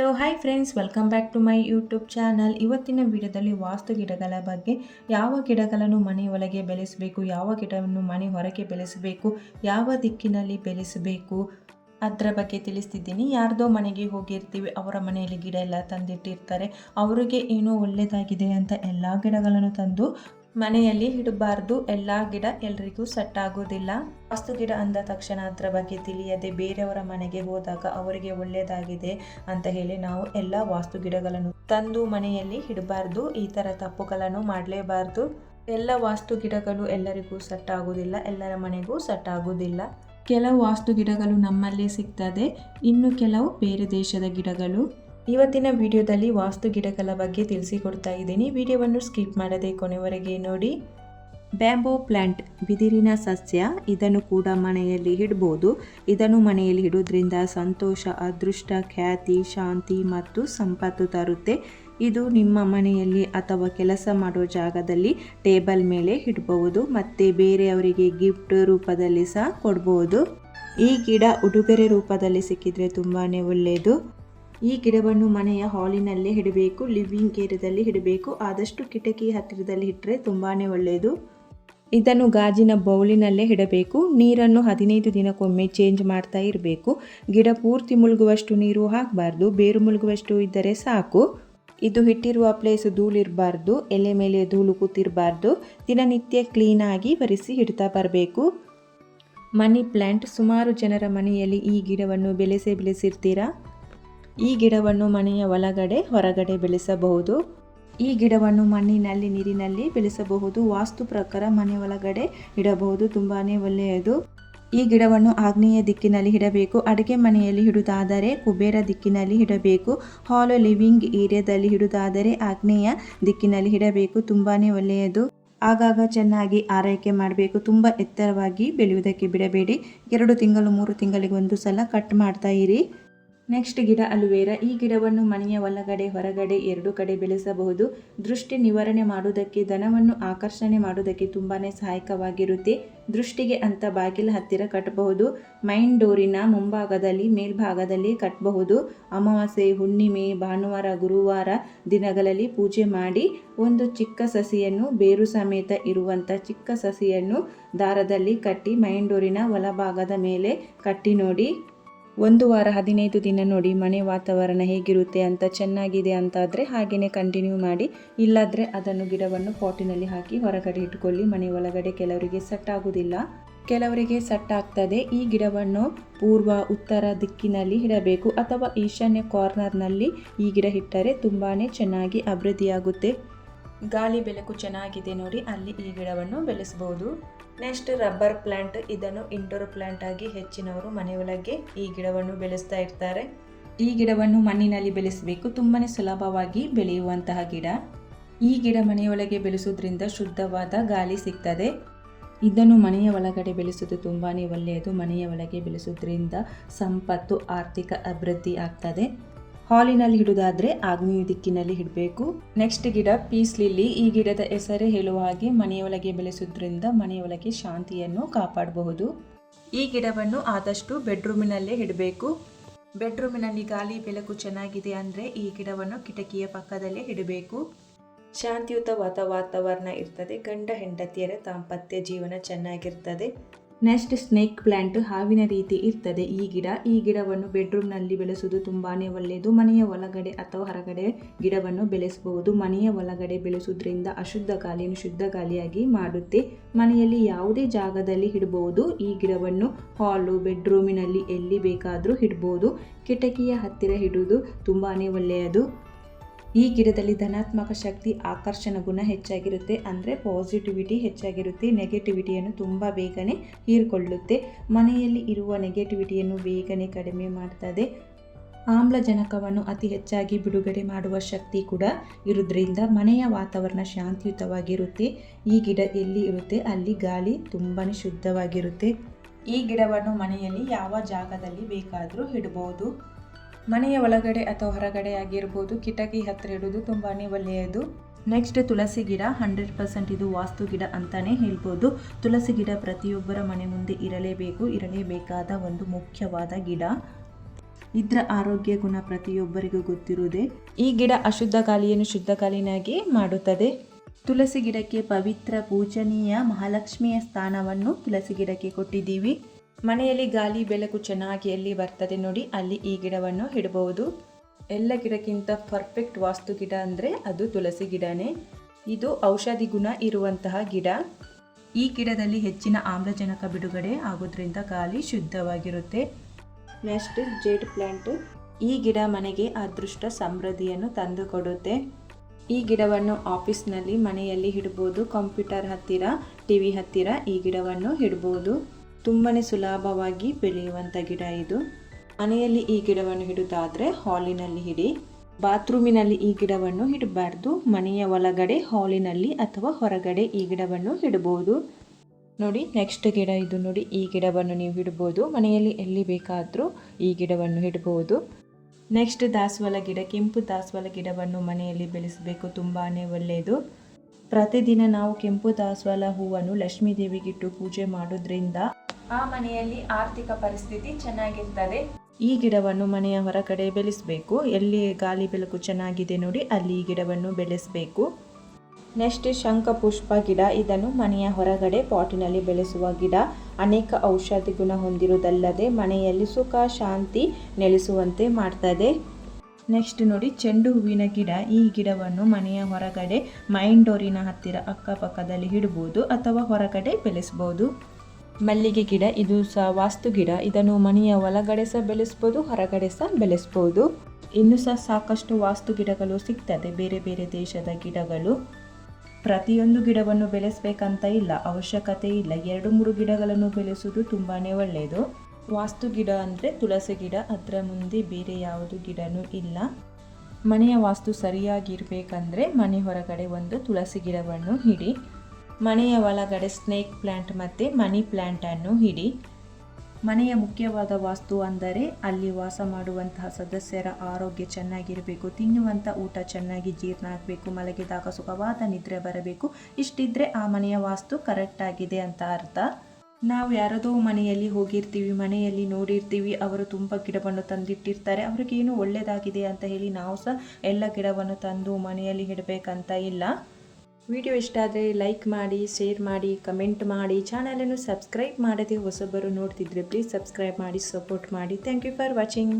Hello hi friends welcome back to my YouTube channel ಇವತ್ತಿನ ವಿಡಿಯೋದಲ್ಲಿ ವಾಸ್ತು ಗಿಡಗಳ ಬಗ್ಗೆ, ಯಾವ ಗಿಡಗಳನ್ನು ಮನೆ ಒಳಗೆ ಬೆಳೆಸಬೇಕು, ಯಾವ ಗಿಡವನ್ನು ಮನೆ ಹೊರಗೆ ಬೆಳೆಸಬೇಕು, ಯಾವ ದಿಕ್ಕಿನಲ್ಲಿ ಬೆಳೆಸಬೇಕು ಅದರ ಬಗ್ಗೆ ತಿಳಿಸ್ತಿದ್ದೀನಿ. ಯಾರ್ದೋ ಮನೆಗೆ ಹೋಗಿರ್ತೀವಿ, ಅವರ ಮನೆಯಲ್ಲಿ ಗಿಡ ಎಲ್ಲ ತಂದಿಟ್ಟಿರ್ತಾರೆ. ಅವರಿಗೆ ಏನೋ ಒಳ್ಳೆಯದಾಗಿದೆ ಅಂತ ಎಲ್ಲ ಗಿಡಗಳನ್ನು ತಂದು ಮನೆಯಲ್ಲಿ ಇಡಬಾರ್ದು. ಎಲ್ಲ ಗಿಡ ಎಲ್ರಿಗೂ ಸೆಟ್ ಆಗೋದಿಲ್ಲ ವಾಸ್ತು ಗಿಡ ಅಂದ ತಕ್ಷಣ ಅದರ ಬಗ್ಗೆ ತಿಳಿಯದೆ ಬೇರೆಯವರ ಮನೆಗೆ ಹೋದಾಗ ಅವರಿಗೆ ಒಳ್ಳೆಯದಾಗಿದೆ ಅಂತ ಹೇಳಿ ನಾವು ಎಲ್ಲ ವಾಸ್ತು ಗಿಡಗಳನ್ನು ತಂದು ಮನೆಯಲ್ಲಿ ಇಡಬಾರ್ದು. ಈ ಥರ ತಪ್ಪುಗಳನ್ನು ಮಾಡಲೇಬಾರ್ದು. ಎಲ್ಲ ವಾಸ್ತು ಗಿಡಗಳು ಎಲ್ಲರಿಗೂ ಸೆಟ್ ಆಗೋದಿಲ್ಲ ಎಲ್ಲರ ಮನೆಗೂ ಸೆಟ್ ಆಗೋದಿಲ್ಲ ಕೆಲವು ವಾಸ್ತು ಗಿಡಗಳು ನಮ್ಮಲ್ಲೇ ಸಿಗ್ತದೆ. ಇನ್ನು ಕೆಲವು ಬೇರೆ ದೇಶದ ಗಿಡಗಳು. ಇವತ್ತಿನ ವಿಡಿಯೋದಲ್ಲಿ ವಾಸ್ತು ಗಿಡಗಳ ಬಗ್ಗೆ ತಿಳಿಸಿಕೊಡ್ತಾ ಇದ್ದೀನಿ. ವಿಡಿಯೋವನ್ನು ಸ್ಕಿಪ್ ಮಾಡದೆ ಕೊನೆವರೆಗೆ ನೋಡಿ. ಬ್ಯಾಂಬೋ ಪ್ಲಾಂಟ್ ಬಿದಿರಿನ ಸಸ್ಯ, ಇದನ್ನು ಕೂಡ ಮನೆಯಲ್ಲಿ ಇಡ್ಬೋದು. ಇದನ್ನು ಮನೆಯಲ್ಲಿ ಇಡೋದ್ರಿಂದ ಸಂತೋಷ, ಅದೃಷ್ಟ, ಖ್ಯಾತಿ, ಶಾಂತಿ ಮತ್ತು ಸಂಪತ್ತು ತರುತ್ತೆ. ಇದು ನಿಮ್ಮ ಮನೆಯಲ್ಲಿ ಅಥವಾ ಕೆಲಸ ಮಾಡೋ ಜಾಗದಲ್ಲಿ ಟೇಬಲ್ ಮೇಲೆ ಇಡಬಹುದು ಮತ್ತು ಬೇರೆಯವರಿಗೆ ಗಿಫ್ಟ್ ರೂಪದಲ್ಲಿ ಸಹ ಕೊಡ್ಬೋದು. ಈ ಗಿಡ ಉಡುಗೊರೆ ರೂಪದಲ್ಲಿ ಸಿಕ್ಕಿದ್ರೆ ತುಂಬಾ ಒಳ್ಳೆಯದು. ಈ ಗಿಡವನ್ನು ಮನೆಯ ಹಾಲಿನಲ್ಲೇ ಇಡಬೇಕು ಲಿವಿಂಗ್ ಏರಿಯಾದಲ್ಲಿ ಇಡಬೇಕು ಆದಷ್ಟು ಕಿಟಕಿ ಹತ್ತಿರದಲ್ಲಿ ಇಟ್ಟರೆ ತುಂಬಾ ಒಳ್ಳೆಯದು ಇದನ್ನು ಗಾಜಿನ ಬೌಲಿನಲ್ಲೇ ಇಡಬೇಕು ನೀರನ್ನು ಹದಿನೈದು ದಿನಕ್ಕೊಮ್ಮೆ ಚೇಂಜ್ ಮಾಡ್ತಾ ಇರಬೇಕು. ಗಿಡ ಪೂರ್ತಿ ಮುಳುಗುವಷ್ಟು ನೀರು ಹಾಕಬಾರ್ದು. ಬೇರು ಮುಳುಗುವಷ್ಟು ಇದ್ದರೆ ಸಾಕು. ಇದು ಇಟ್ಟಿರುವ ಪ್ಲೇಸ್ ಧೂಳಿರಬಾರ್ದು. ಎಲೆ ಮೇಲೆ ಧೂಳು ಕೂತಿರಬಾರ್ದು. ದಿನನಿತ್ಯ ಕ್ಲೀನಾಗಿ ಬರಿಸಿ ಇಡ್ತಾ ಬರಬೇಕು. ಮನಿ ಪ್ಲ್ಯಾಂಟ್ ಸುಮಾರು ಜನರ ಮನೆಯಲ್ಲಿ ಈ ಗಿಡವನ್ನು ಬೆಳೆಸೇ ಬೆಳೆಸಿರ್ತೀರಾ? ಈ ಗಿಡವನ್ನು ಮನೆಯ ಒಳಗಡೆ, ಹೊರಗಡೆ ಬೆಳೆಸಬಹುದು. ಈ ಗಿಡವನ್ನು ಮಣ್ಣಿನಲ್ಲಿ, ನೀರಿನಲ್ಲಿ ಬೆಳೆಸಬಹುದು. ವಾಸ್ತು ಪ್ರಕಾರ ಮನೆ ಒಳಗಡೆ ಇಡಬಹುದು. ತುಂಬಾ ಒಳ್ಳೆಯದು. ಈ ಗಿಡವನ್ನು ಆಗ್ನೇಯ ದಿಕ್ಕಿನಲ್ಲಿ ಇಡಬೇಕು. ಅಡುಗೆ ಮನೆಯಲ್ಲಿ ಇಡುವುದಾದರೆ ಕುಬೇರ ದಿಕ್ಕಿನಲ್ಲಿ ಇಡಬೇಕು. ಹಾಲ್ ಲಿವಿಂಗ್ ಏರಿಯಾದಲ್ಲಿ ಇಡುವುದಾದರೆ ಆಗ್ನೇಯ ದಿಕ್ಕಿನಲ್ಲಿ ಇಡಬೇಕು. ತುಂಬಾ ಒಳ್ಳೆಯದು. ಆಗಾಗ ಚೆನ್ನಾಗಿ ಆರೈಕೆ ಮಾಡಬೇಕು. ತುಂಬ ಎತ್ತರವಾಗಿ ಬೆಳೆಯುವುದಕ್ಕೆ ಬಿಡಬೇಡಿ. ಎರಡು ತಿಂಗಳು, ಮೂರು ತಿಂಗಳಿಗೆ ಒಂದು ಸಲ ಕಟ್ ಮಾಡ್ತಾ ಇರಿ. ನೆಕ್ಸ್ಟ್ ಗಿಡ ಅಲುವೇರಾ. ಈ ಗಿಡವನ್ನು ಮನೆಯ ಒಳಗಡೆ, ಹೊರಗಡೆ ಎರಡು ಕಡೆ ಬೆಳೆಸಬಹುದು. ದೃಷ್ಟಿ ನಿವಾರಣೆ ಮಾಡುವುದಕ್ಕೆ, ದನವನ್ನು ಆಕರ್ಷಣೆ ಮಾಡುವುದಕ್ಕೆ ತುಂಬಾ ಸಹಾಯಕವಾಗಿರುತ್ತೆ. ದೃಷ್ಟಿಗೆ ಅಂತ ಬಾಗಿಲ ಹತ್ತಿರ ಕಟ್ಟಬಹುದು. ಮೈನ್ ಡೋರಿನ ಮುಂಭಾಗದಲ್ಲಿ, ಮೇಲ್ಭಾಗದಲ್ಲಿ ಕಟ್ಟಬಹುದು. ಅಮಾವಾಸ್ಯೆ, ಹುಣ್ಣಿಮೆ, ಭಾನುವಾರ, ಗುರುವಾರ ದಿನಗಳಲ್ಲಿ ಪೂಜೆ ಮಾಡಿ ಒಂದು ಚಿಕ್ಕ ಸಸಿಯನ್ನು, ಬೇರು ಸಮೇತ ಇರುವಂಥ ಚಿಕ್ಕ ಸಸಿಯನ್ನು ದಾರದಲ್ಲಿ ಕಟ್ಟಿ ಮೈನ್ ಡೋರಿನ ಒಳಭಾಗದ ಮೇಲೆ ಕಟ್ಟಿ ನೋಡಿ. ಒಂದು ವಾರ ಹದಿನೈದು ದಿನ ನೋಡಿ ಮನೆ ವಾತಾವರಣ ಹೇಗಿರುತ್ತೆ ಅಂತ ಚೆನ್ನಾಗಿದೆ ಅಂತಾದರೆ ಹಾಗೆಯೇ ಕಂಟಿನ್ಯೂ ಮಾಡಿ. ಇಲ್ಲಾದರೆ ಅದನ್ನು ಗಿಡವನ್ನು ಪಾಟಿನಲ್ಲಿ ಹಾಕಿ ಹೊರಗಡೆ ಇಟ್ಕೊಳ್ಳಿ. ಮನೆ ಒಳಗಡೆ ಕೆಲವರಿಗೆ ಸೆಟ್ ಆಗೋದಿಲ್ಲ ಕೆಲವರಿಗೆ ಸೆಟ್ ಆಗ್ತದೆ. ಈ ಗಿಡವನ್ನು ಪೂರ್ವ, ಉತ್ತರ ದಿಕ್ಕಿನಲ್ಲಿ ಇಡಬೇಕು ಅಥವಾ ಈಶಾನ್ಯ ಕಾರ್ನರ್ನಲ್ಲಿ ಈ ಗಿಡ ಇಟ್ಟರೆ ತುಂಬಾ ಚೆನ್ನಾಗಿ ಅಭಿವೃದ್ಧಿಯಾಗುತ್ತೆ. ಗಾಳಿ ಬೆಳಕು ಚೆನ್ನಾಗಿದೆ ನೋಡಿ. ಅಲ್ಲಿ ಈ ಗಿಡವನ್ನು ಬೆಳೆಸಬಹುದು ನೆಕ್ಸ್ಟ್ ರಬ್ಬರ್ ಪ್ಲಾಂಟ್, ಇದನ್ನು ಇಂಡೋರ್ ಪ್ಲಾಂಟ್ ಆಗಿ ಹೆಚ್ಚಿನವರು ಮನೆಯೊಳಗೆ ಈ ಗಿಡವನ್ನು ಬೆಳೆಸ್ತಾ ಇರ್ತಾರೆ. ಈ ಗಿಡವನ್ನು ಮಣ್ಣಿನಲ್ಲಿ ಬೆಳೆಸಬೇಕು ತುಂಬಾ ಸುಲಭವಾಗಿ ಬೆಳೆಯುವಂತಹ ಗಿಡ. ಈ ಗಿಡ ಮನೆಯೊಳಗೆ ಬೆಳೆಸೋದ್ರಿಂದ ಶುದ್ಧವಾದ ಗಾಳಿ ಸಿಗ್ತದೆ. ಇದನ್ನು ಮನೆಯ ಒಳಗಡೆ ಬೆಳೆಸೋದು ತುಂಬಾ ಒಳ್ಳೆಯದು. ಮನೆಯ ಒಳಗೆ ಬೆಳೆಸೋದ್ರಿಂದ ಸಂಪತ್ತು, ಆರ್ಥಿಕ ಅಭಿವೃದ್ಧಿ ಆಗ್ತದೆ. ಹಾಲಿನಲ್ಲಿ ಇಡುವುದಾದ್ರೆ ಆಗ್ನೇಯ ದಿಕ್ಕಿನಲ್ಲಿ ಹಿಡಬೇಕು. ನೆಕ್ಸ್ಟ್ ಗಿಡ, ಪೀಸ್ ಲಿಲ್ಲಿ. ಈ ಗಿಡದ ಹೆಸರೇ ಹೇಳುವ ಹಾಗೆ ಮನೆಯೊಳಗೆ ಬೆಳೆಸೋದ್ರಿಂದ ಮನೆಯೊಳಗೆ ಶಾಂತಿಯನ್ನು ಕಾಪಾಡಬಹುದು. ಈ ಗಿಡವನ್ನು ಆದಷ್ಟು ಬೆಡ್ರೂಮಿನಲ್ಲೇ ಇಡಬೇಕು ಬೆಡ್ರೂಮಿನಲ್ಲಿ ಗಾಳಿ, ಬೆಳಕು ಚೆನ್ನಾಗಿದೆ ಅಂದರೆ ಈ ಗಿಡವನ್ನು ಕಿಟಕಿಯ ಪಕ್ಕದಲ್ಲೇ ಇಡಬೇಕು ಶಾಂತಿಯುತವಾದ ವಾತಾವರಣ ಇರ್ತದೆ. ಗಂಡ ಹೆಂಡತಿಯರ ದಾಂಪತ್ಯ ಜೀವನ ಚೆನ್ನಾಗಿರ್ತದೆ. ನೆಕ್ಸ್ಟ್ ಸ್ನೇಕ್ ಪ್ಲಾಂಟ್ ಹಾವಿನ ರೀತಿ ಇರ್ತದೆ. ಈ ಗಿಡ, ಈ ಗಿಡವನ್ನು ಬೆಡ್ರೂಮ್ನಲ್ಲಿ ಬೆಳೆಸುವುದು ತುಂಬಾ ಒಳ್ಳೆಯದು. ಮನೆಯ ಒಳಗಡೆ ಅಥವಾ ಹೊರಗಡೆ ಗಿಡವನ್ನು ಬೆಳೆಸಬಹುದು. ಮನೆಯ ಒಳಗಡೆ ಬೆಳೆಸುವುದರಿಂದ ಅಶುದ್ಧ ಗಾಳಿಯನ್ನು ಶುದ್ಧ ಗಾಳಿಯಾಗಿ ಮಾಡುತ್ತೆ. ಮನೆಯಲ್ಲಿ ಯಾವುದೇ ಜಾಗದಲ್ಲಿ ಇಡಬಹುದು. ಈ ಗಿಡವನ್ನು ಹಾಲು, ಬೆಡ್ರೂಮಿನಲ್ಲಿ ಎಲ್ಲಿ ಬೇಕಾದರೂ ಇಡಬಹುದು. ಕಿಟಕಿಯ ಹತ್ತಿರ ಇಡುವುದು ತುಂಬಾ ಒಳ್ಳೆಯದು. ಈ ಗಿಡದಲ್ಲಿ ಧನಾತ್ಮಕ ಶಕ್ತಿ ಆಕರ್ಷಣ ಗುಣ ಹೆಚ್ಚಾಗಿರುತ್ತೆ ಅಂದರೆ ಪಾಸಿಟಿವಿಟಿ ಹೆಚ್ಚಾಗಿರುತ್ತೆ ನೆಗೆಟಿವಿಟಿಯನ್ನು ತುಂಬ ಬೇಗನೆ ಹೀರಿಕೊಳ್ಳುತ್ತೆ. ಮನೆಯಲ್ಲಿ ಇರುವ ನೆಗೆಟಿವಿಟಿಯನ್ನು ಬೇಗನೆ ಕಡಿಮೆ ಮಾಡ್ತದೆ. ಆಮ್ಲಜನಕವನ್ನು ಅತಿ ಹೆಚ್ಚಾಗಿ ಬಿಡುಗಡೆ ಮಾಡುವ ಶಕ್ತಿ ಕೂಡ ಇರೋದ್ರಿಂದ ಮನೆಯ ವಾತಾವರಣ ಶಾಂತಿಯುತವಾಗಿರುತ್ತೆ. ಈ ಗಿಡ ಎಲ್ಲಿ ಇರುತ್ತೆ? ಅಲ್ಲಿ ಗಾಳಿ ತುಂಬಾ ಶುದ್ಧವಾಗಿರುತ್ತೆ. ಈ ಗಿಡವನ್ನು ಮನೆಯಲ್ಲಿ ಯಾವ ಜಾಗದಲ್ಲಿ ಬೇಕಾದರೂ ಇಡಬಹುದು. ಮನೆಯ ಒಳಗಡೆ ಅಥವಾ ಹೊರಗಡೆ ಆಗಿರ್ಬೋದು ಕಿಟಕಿ ಹತ್ತಿರ ಇಡೋದು ತುಂಬಾ ಒಳ್ಳೆಯದು. ನೆಕ್ಸ್ಟ್ ತುಳಸಿ ಗಿಡ ಹಂಡ್ರೆಡ್ ಪರ್ಸೆಂಟ್ ಇದು ವಾಸ್ತು ಗಿಡ ಅಂತಾನೆ ಹೇಳ್ಬೋದು. ತುಳಸಿ ಗಿಡ ಪ್ರತಿಯೊಬ್ಬರ ಮನೆ ಮುಂದೆ ಇರಲೇಬೇಕು, ಇರಲೇಬೇಕಾದ ಒಂದು ಮುಖ್ಯವಾದ ಗಿಡ. ಇದ್ರ ಆರೋಗ್ಯ ಗುಣ ಪ್ರತಿಯೊಬ್ಬರಿಗೂ ಗೊತ್ತಿರುವುದೇ. ಈ ಗಿಡ ಅಶುದ್ಧ ಗಾಳಿಯನ್ನು ಶುದ್ಧ ಗಾಳಿನಾಗಿ ಮಾಡುತ್ತದೆ. ತುಳಸಿ ಗಿಡಕ್ಕೆ ಪವಿತ್ರ ಪೂಜನೀಯ ಮಹಾಲಕ್ಷ್ಮಿಯ ಸ್ಥಾನವನ್ನು ತುಳಸಿ ಗಿಡಕ್ಕೆ ಕೊಟ್ಟಿದ್ದೀವಿ. ಮನೆಯಲ್ಲಿ ಗಾಳಿ ಬೆಳಕು ಚೆನ್ನಾಗಿ ಎಲ್ಲಿ ಬರ್ತದೆ ನೋಡಿ, ಅಲ್ಲಿ ಈ ಗಿಡವನ್ನು ಇಡಬಹುದು. ಎಲ್ಲ ಗಿಡಕ್ಕಿಂತ ಪರ್ಫೆಕ್ಟ್ ವಾಸ್ತು ಗಿಡ ಅಂದರೆ ಅದು ತುಳಸಿ ಗಿಡನೇ. ಇದು ಔಷಧಿ ಗುಣ ಇರುವಂತಹ ಗಿಡ. ಈ ಗಿಡದಲ್ಲಿ ಹೆಚ್ಚಿನ ಆಮ್ಲಜನಕ ಬಿಡುಗಡೆ ಆಗೋದ್ರಿಂದ ಗಾಳಿ ಶುದ್ಧವಾಗಿರುತ್ತೆ. ನೆಕ್ಸ್ಟ್ ಜೇಡ್ ಪ್ಲಾಂಟ್ ಈ ಗಿಡ ಮನೆಗೆ ಅದೃಷ್ಟ ಸಮೃದ್ಧಿಯನ್ನು ತಂದುಕೊಡುತ್ತೆ. ಈ ಗಿಡವನ್ನು ಆಫೀಸ್ನಲ್ಲಿ ಮನೆಯಲ್ಲಿ ಇಡ್ಬೋದು ಕಂಪ್ಯೂಟರ್ ಹತ್ತಿರ ಟಿ ವಿ ಹತ್ತಿರ ಈ ಗಿಡವನ್ನು ಇಡ್ಬೋದು ತುಂಬಾ ಸುಲಭವಾಗಿ ಬೆಳೆಯುವಂಥ ಗಿಡ ಇದು. ಮನೆಯಲ್ಲಿ ಈ ಗಿಡವನ್ನು ಇಡುವುದಾದರೆ ಹಾಲಿನಲ್ಲಿ ಹಿಡಿ, ಬಾತ್ರೂಮಿನಲ್ಲಿ ಈ ಗಿಡವನ್ನು ಇಡಬಾರ್ದು ಮನೆಯ ಒಳಗಡೆ ಹಾಲಿನಲ್ಲಿ ಅಥವಾ ಹೊರಗಡೆ ಈ ಗಿಡವನ್ನು ಹಿಡಬಹುದು. ನೋಡಿ ನೆಕ್ಸ್ಟ್ ಗಿಡ ಇದು ನೋಡಿ, ಈ ಗಿಡವನ್ನು ನೀವು ಇಡ್ಬೋದು ಮನೆಯಲ್ಲಿ ಎಲ್ಲಿ ಬೇಕಾದರೂ ಈ ಗಿಡವನ್ನು ಇಡ್ಬೋದು ನೆಕ್ಸ್ಟ್ ದಾಸವಾಳ ಗಿಡ, ಕೆಂಪು ದಾಸವಾಳ ಗಿಡವನ್ನು ಮನೆಯಲ್ಲಿ ಬೆಳೆಸಬೇಕು ತುಂಬಾ ಒಳ್ಳೆಯದು. ಪ್ರತಿದಿನ ನಾವು ಕೆಂಪು ದಾಸವಾಳ ಹೂವನ್ನು ಲಕ್ಷ್ಮೀ ದೇವಿಗಿಟ್ಟು ಪೂಜೆ ಮಾಡೋದ್ರಿಂದ ಆ ಮನೆಯಲ್ಲಿ ಆರ್ಥಿಕ ಪರಿಸ್ಥಿತಿ ಚೆನ್ನಾಗಿರ್ತದೆ. ಈ ಗಿಡವನ್ನು ಮನೆಯ ಹೊರಗಡೆ ಬೆಳೆಸಬೇಕು. ಎಲ್ಲಿ ಗಾಳಿ ಬೆಳಕು ಚೆನ್ನಾಗಿದೆ ನೋಡಿ ಅಲ್ಲಿ ಈ ಗಿಡವನ್ನು ಬೆಳೆಸಬೇಕು. ನೆಕ್ಸ್ಟ್ ಶಂಖಪುಷ್ಪ ಗಿಡ, ಇದನ್ನು ಮನೆಯ ಹೊರಗಡೆ ಪಾಟಿನಲ್ಲಿ ಬೆಳೆಸುವ ಗಿಡ. ಅನೇಕ ಔಷಧಿ ಗುಣ ಹೊಂದಿರುವುದಲ್ಲದೆ ಮನೆಯಲ್ಲಿ ಸುಖ, ಶಾಂತಿ ನೆಲೆಸುವಂತೆ ಮಾಡ್ತದೆ. ನೆಕ್ಸ್ಟ್ ನೋಡಿ ಚೆಂಡು ಹೂವಿನ ಗಿಡ. ಈ ಗಿಡವನ್ನು ಮನೆಯ ಹೊರಗಡೆ ಮೈಂಡೋರಿನ ಡೋರಿನ ಹತ್ತಿರ ಅಕ್ಕಪಕ್ಕದಲ್ಲಿ ಇಡಬಹುದು ಅಥವಾ ಹೊರಗಡೆ ಬೆಳೆಸಬಹುದು ಮಲ್ಲಿಗೆ ಗಿಡ, ಇದು ಸಹ ವಾಸ್ತು ಗಿಡ. ಇದನ್ನು ಮನೆಯ ಒಳಗಡೆ ಸಹ ಬೆಳೆಸ್ಬೋದು, ಹೊರಗಡೆ ಸಹ ಬೆಳೆಸ್ಬೋದು. ಇನ್ನು ಸಹ ಸಾಕಷ್ಟು ವಾಸ್ತು ಗಿಡಗಳು ಸಿಗ್ತದೆ. ಬೇರೆ ಬೇರೆ ದೇಶದ ಗಿಡಗಳು. ಪ್ರತಿಯೊಂದು ಗಿಡವನ್ನು ಬೆಳೆಸಬೇಕಂತ ಇಲ್ಲ. ಅವಶ್ಯಕತೆ ಇಲ್ಲ. ಎರಡು, ಮೂರು ಗಿಡಗಳನ್ನು ಬೆಳೆಸುವುದು ತುಂಬಾ ಒಳ್ಳೆಯದು ವಾಸ್ತು ಗಿಡ ಅಂದರೆ ತುಳಸಿ ಗಿಡ. ಅದರ ಮುಂದೆ ಬೇರೆ ಯಾವುದು ಗಿಡನೂ ಇಲ್ಲ. ಮನೆಯ ವಾಸ್ತು ಸರಿಯಾಗಿರಬೇಕಂದ್ರೆ ಮನೆ ಹೊರಗಡೆ ಒಂದು ತುಳಸಿ ಗಿಡವನ್ನು ಇಡಿ. ಮನೆಯ ಒಳಗಡೆ ಸ್ನೇಕ್ ಪ್ಲ್ಯಾಂಟ್ ಮತ್ತು ಮನಿ ಪ್ಲ್ಯಾಂಟನ್ನು ಇಡಿ ಮನೆಯ ಮುಖ್ಯವಾದ ವಾಸ್ತು ಅಂದರೆ ಅಲ್ಲಿ ವಾಸ ಮಾಡುವಂತಹ ಸದಸ್ಯರ ಆರೋಗ್ಯ ಚೆನ್ನಾಗಿರಬೇಕು ತಿನ್ನುವಂಥ ಊಟ ಚೆನ್ನಾಗಿ ಜೀರ್ಣ ಆಗಬೇಕು, ಮಲಗಿದಾಗ ಸುಖವಾದ ನಿದ್ರೆ ಬರಬೇಕು. ಇಷ್ಟಿದ್ರೆ ಆ ಮನೆಯ ವಾಸ್ತು ಕರೆಕ್ಟ್ ಆಗಿದೆ ಅಂತ ಅರ್ಥ. ನಾವು ಯಾರದೋ ಮನೆಯಲ್ಲಿ ಹೋಗಿರ್ತೀವಿ, ಮನೆಯಲ್ಲಿ ನೋಡಿರ್ತೀವಿ, ಅವರು ತುಂಬ ಗಿಡವನ್ನು ತಂದಿಟ್ಟಿರ್ತಾರೆ, ಅವ್ರಿಗೇನು ಒಳ್ಳೆಯದಾಗಿದೆ ಅಂತ ಹೇಳಿ ನಾವು ಸಹ ಎಲ್ಲ ಗಿಡವನ್ನು ತಂದು ಮನೆಯಲ್ಲಿ ಇಡಬೇಕಂತ ಇಲ್ಲ. ವಿಡಿಯೋ ಇಷ್ಟ ಆದರೆ ಲೈಕ್ ಮಾಡಿ ಶೇರ್ ಮಾಡಿ ಕಮೆಂಟ್ ಮಾಡಿ. ಚಾನಲನ್ನು ಸಬ್ಸ್ಕ್ರೈಬ್ ಮಾಡದೆ ಹೊಸಬರು ನೋಡ್ತಿದ್ರೆ ಪ್ಲೀಸ್ ಸಬ್ಸ್ಕ್ರೈಬ್ ಮಾಡಿ ಸಪೋರ್ಟ್ ಮಾಡಿ. Thank you for watching